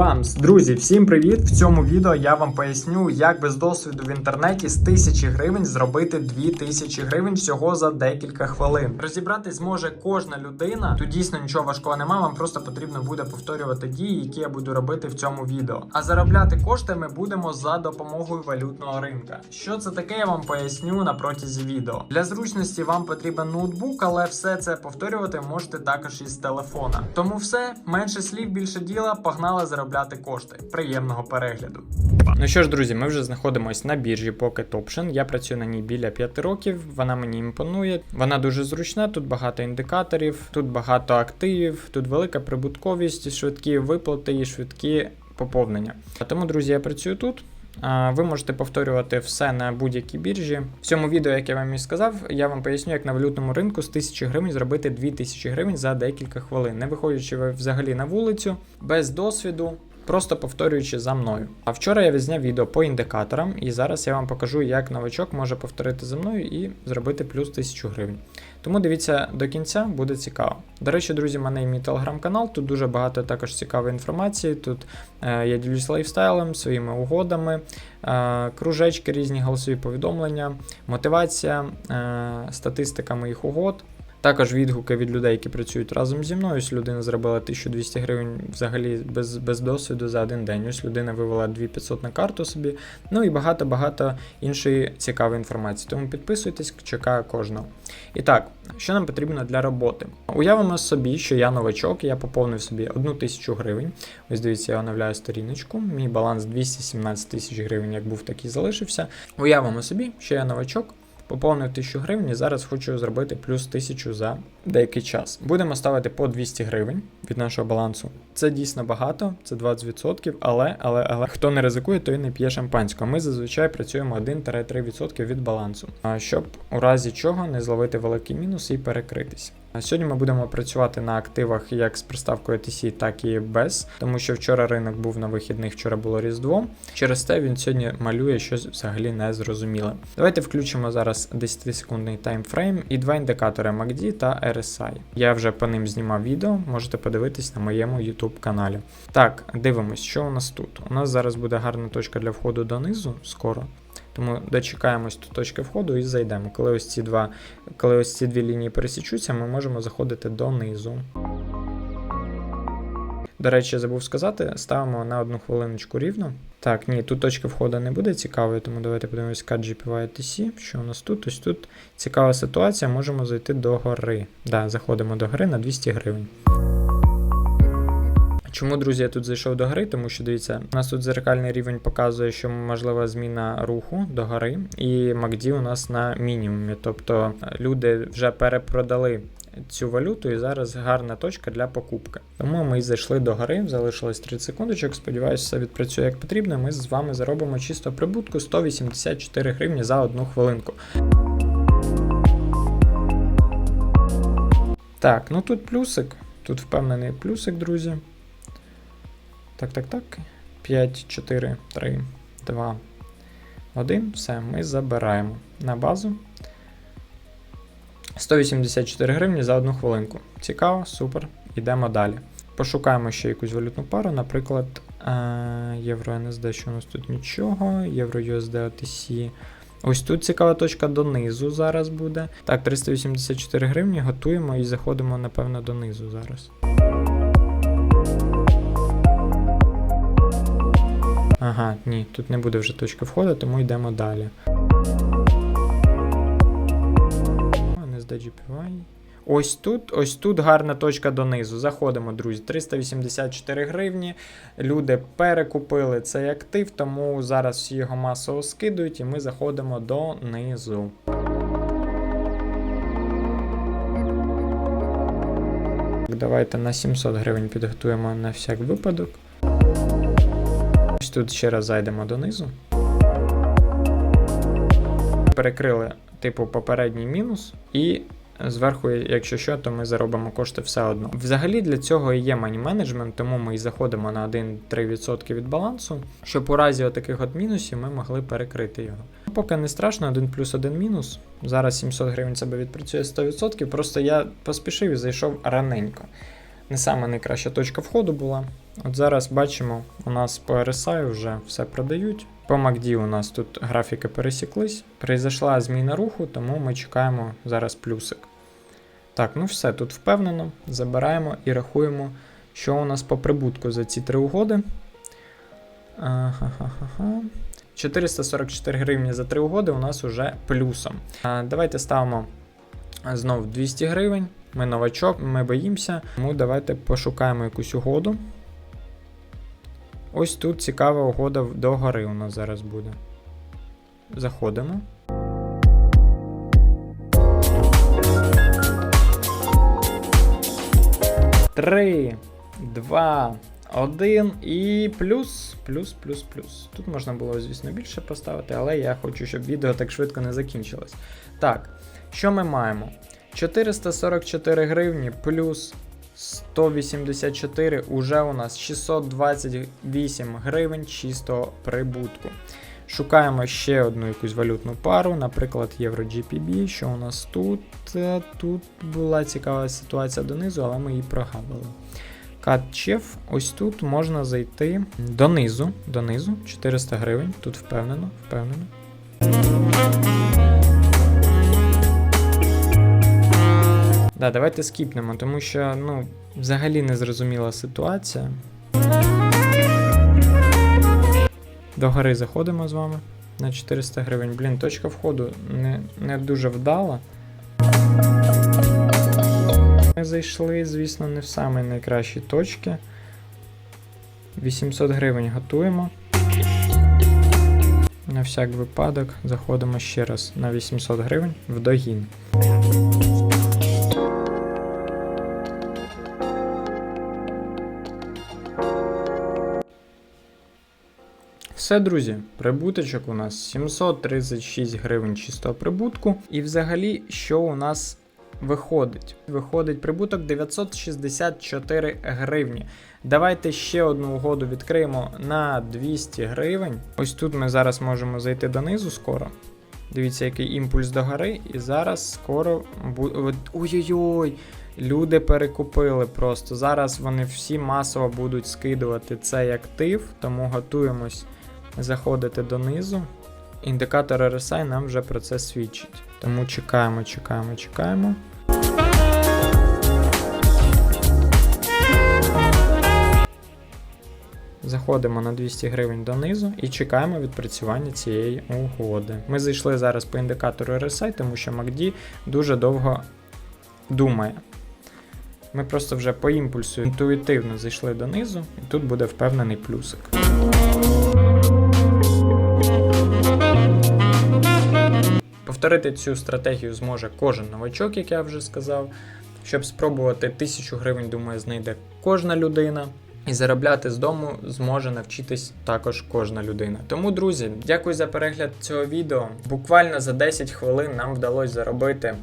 Бамс! Друзі, всім привіт! В цьому відео я вам поясню, як без досвіду в інтернеті з 1000 гривень зробити 2000 гривень всього за декілька хвилин. Розібратись зможе кожна людина. Тут дійсно нічого важкого немає. Вам просто потрібно буде повторювати дії, які я буду робити в цьому відео. А заробляти кошти ми будемо за допомогою валютного ринка. Що це таке, я вам поясню на протязі відео. Для зручності вам потрібен ноутбук, але все це повторювати можете також із телефона. Тому все, менше слів, більше діла. Погнали заробляти кошти. Приємного перегляду. Ну що ж, друзі, ми вже знаходимося на біржі Pocket Option. Я працюю на ній біля 5 років. Вона мені імпонує. Вона дуже зручна. Тут багато індикаторів, тут багато активів, тут велика прибутковість, швидкі виплати і швидкі поповнення. Тому, друзі, я працюю тут. Ви можете повторювати все на будь-якій біржі. В цьому відео, як я вам і сказав, я вам поясню, як на валютному ринку з 1000 гривень зробити 2000 гривень за декілька хвилин, не виходячи ви взагалі на вулицю, без досвіду. Просто повторюючи за мною. А вчора я відзняв відео по індикаторам, і зараз я вам покажу, як новачок може повторити за мною і зробити плюс 1000 гривень. Тому дивіться до кінця, буде цікаво. До речі, друзі, в мене є мій телеграм-канал, тут дуже багато також цікавої інформації. Тут е, я ділюсь лайфстайлем, своїми угодами, е, кружечки, різні голосові повідомлення, мотивація, е, статистика моїх угод. Також відгуки від людей, які працюють разом зі мною. Ось людина зробила 1200 гривень взагалі без без досвіду за один день. Ось людина вивела 2500 на карту собі. Ну і багато-багато іншої цікавої інформації. Тому підписуйтесь, чекаю кожного. І так, що нам потрібно для роботи? Уявимо собі, що я новачок, я поповнив собі 1000 гривень. Ось дивіться, я оновляю сторіночку. Мій баланс 217 тисяч гривень, як був, так і залишився. Уявимо собі, що я новачок. Поповнив 1000 гривень і зараз хочу зробити плюс 1000 за деякий час. Будемо ставити по 200 гривень від нашого балансу. Це дійсно багато, це 20%, але, але, але хто не ризикує, той не п'є шампанського. Ми зазвичай працюємо 1-3% від балансу, щоб у разі чого не зловити великий мінус і перекритись. Сьогодні ми будемо працювати на активах як з приставкою TC, так і без, тому що вчора ринок був на вихідних, вчора було Різдво. Через те він сьогодні малює щось взагалі незрозуміле. Давайте включимо зараз 10-секундний таймфрейм і два індикатори MACD та RSI. Я вже по ним знімав відео, можете подивитись на моєму YouTube каналі. Так, дивимось, що у нас тут. У нас зараз буде гарна точка для входу донизу скоро. Тому дочекаємось до точки входу і зайдемо. Коли ось ці два, коли ось ці дві лінії пересічуться, ми можемо заходити донизу. До речі, забув сказати, ставимо на одну хвилиночку рівно. Так, ні, тут точка входу не буде цікавою, тому давайте подивимось KGPYTC. Що у нас тут? Ось тут цікава ситуація, можемо зайти до гори. Да, заходимо до гори на 200 гривень. Чому, друзі, я тут зайшов до гри? Тому що дивіться, у нас тут зеркальний рівень показує, що можлива зміна руху до гори, і MACD у нас на мінімумі. Тобто люди вже перепродали цю валюту, і зараз гарна точка для покупки. Тому ми зайшли до гори, залишилось 30 секундочок. Сподіваюся, все відпрацює як потрібно. Ми з вами заробимо чисто прибутку 184 гривні за одну хвилинку. Так, ну тут плюсик. Тут впевнений плюсик, друзі. Так, так, так. 5, 4, 3, 2, 1. Все, ми забираємо на базу. 184 гривні за одну хвилинку. Цікаво, супер. Йдемо далі. Пошукаємо ще якусь валютну пару, наприклад, Євро NSD, що у нас тут нічого, Євро USD OTC. Ось тут цікава точка донизу зараз буде. Так, 384 гривні, готуємо і заходимо, напевно, донизу зараз. Ага, ні, тут не буде вже точки входу, тому йдемо далі. Ось тут ось тут гарна точка донизу. Заходимо, друзі. 384 гривні. Люди перекупили цей актив, тому зараз всі його масово скидують, і ми заходимо донизу. Давайте на 700 гривень підготуємо на всяк випадок. Ось тут ще раз зайдемо донизу. Перекрили, типу, попередній мінус, і зверху, якщо що, то ми заробимо кошти все одно. Взагалі для цього і є мані менеджмент, тому ми і заходимо на 1-3% від балансу, щоб у разі таких от мінусів ми могли перекрити його. Поки не страшно, 1 плюс 1 мінус. Зараз 700 гривень себе відпрацює 100%, просто я поспішив і зайшов раненько. Не сама найкраща точка входу була. От зараз бачимо, у нас по RSI вже все продають. По MACD у нас тут графіки пересіклись. Прийшла зміна руху, тому ми чекаємо зараз плюсик. Так, ну все, тут впевнено. Забираємо і рахуємо, що у нас по прибутку за ці три угоди. Ага-ха-ха-ха. 444 гривні за три угоди у нас уже плюсом. Давайте ставимо знов 200 гривень. Ми новачок, ми боїмося. Тому давайте пошукаємо якусь угоду. Ось тут цікава угода до гори у нас зараз буде. Заходимо. Три, два, один і плюс, плюс, плюс, плюс. Тут можна було, звісно, більше поставити, але я хочу, щоб відео так швидко не закінчилось. Так, що ми маємо? 444 гривні плюс 184 уже у нас 628 гривень чистого прибутку. Шукаємо ще одну якусь валютну пару, наприклад, євро GPB. Що у нас тут? Е, Тут була цікава ситуація донизу, але ми її прогавили. Катчев, ось тут можна зайти донизу, донизу 400 гривень. Тут впевнено, впевнено. Да, давайте скіпнемо, тому що ну, взагалі не зрозуміла ситуація. До гори заходимо з вами на 400 гривень. Блін, точка входу не, не дуже вдала. Зайшли, звісно, не в самі найкращі точки. 800 гривень готуємо. На всяк випадок заходимо ще раз на 800 гривень в догін. Все, друзі, прибуточок у нас 736 гривень чистого прибутку. І взагалі, що у нас виходить? Виходить прибуток 964 гривні. Давайте ще одну угоду відкриємо на 200 гривень. Ось тут ми зараз можемо зайти донизу скоро. Дивіться, який імпульс до гори, і зараз скоро буде. Ой-ой-ой! Люди перекупили просто. Зараз вони всі масово будуть скидувати цей актив, тому готуємось заходити донизу. Індикатор RSI нам вже про це свідчить. Тому чекаємо, чекаємо, чекаємо. Заходимо на 200 гривень донизу і чекаємо відпрацювання цієї угоди. Ми зайшли зараз по індикатору RSI, тому що MACD дуже довго думає. Ми просто вже по імпульсу інтуїтивно зайшли донизу, і тут буде впевнений плюсик. Повторити цю стратегію зможе кожен новачок, як я вже сказав. Щоб спробувати 1000 гривень, думаю, знайде кожна людина. І заробляти з дому зможе навчитись також кожна людина. Тому, друзі, дякую за перегляд цього відео. Буквально за 10 хвилин нам вдалося заробити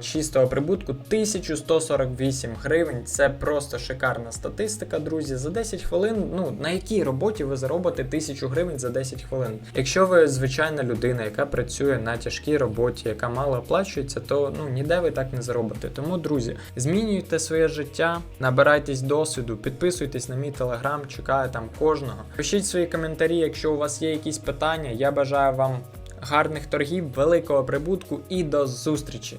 чистого прибутку 1148 гривень. Це просто шикарна статистика, друзі. За 10 хвилин. Ну на якій роботі ви заробите 1000 гривень за 10 хвилин? Якщо ви звичайна людина, яка працює на тяжкій роботі, яка мало оплачується, то ну ніде ви так не заробите. Тому, друзі, змінюйте своє життя, набирайтесь досвіду, підписуйтесь на мій телеграм, чекаю там кожного. Пишіть свої коментарі, якщо у вас є якісь питання. Я бажаю вам гарних торгів, великого прибутку і до зустрічі!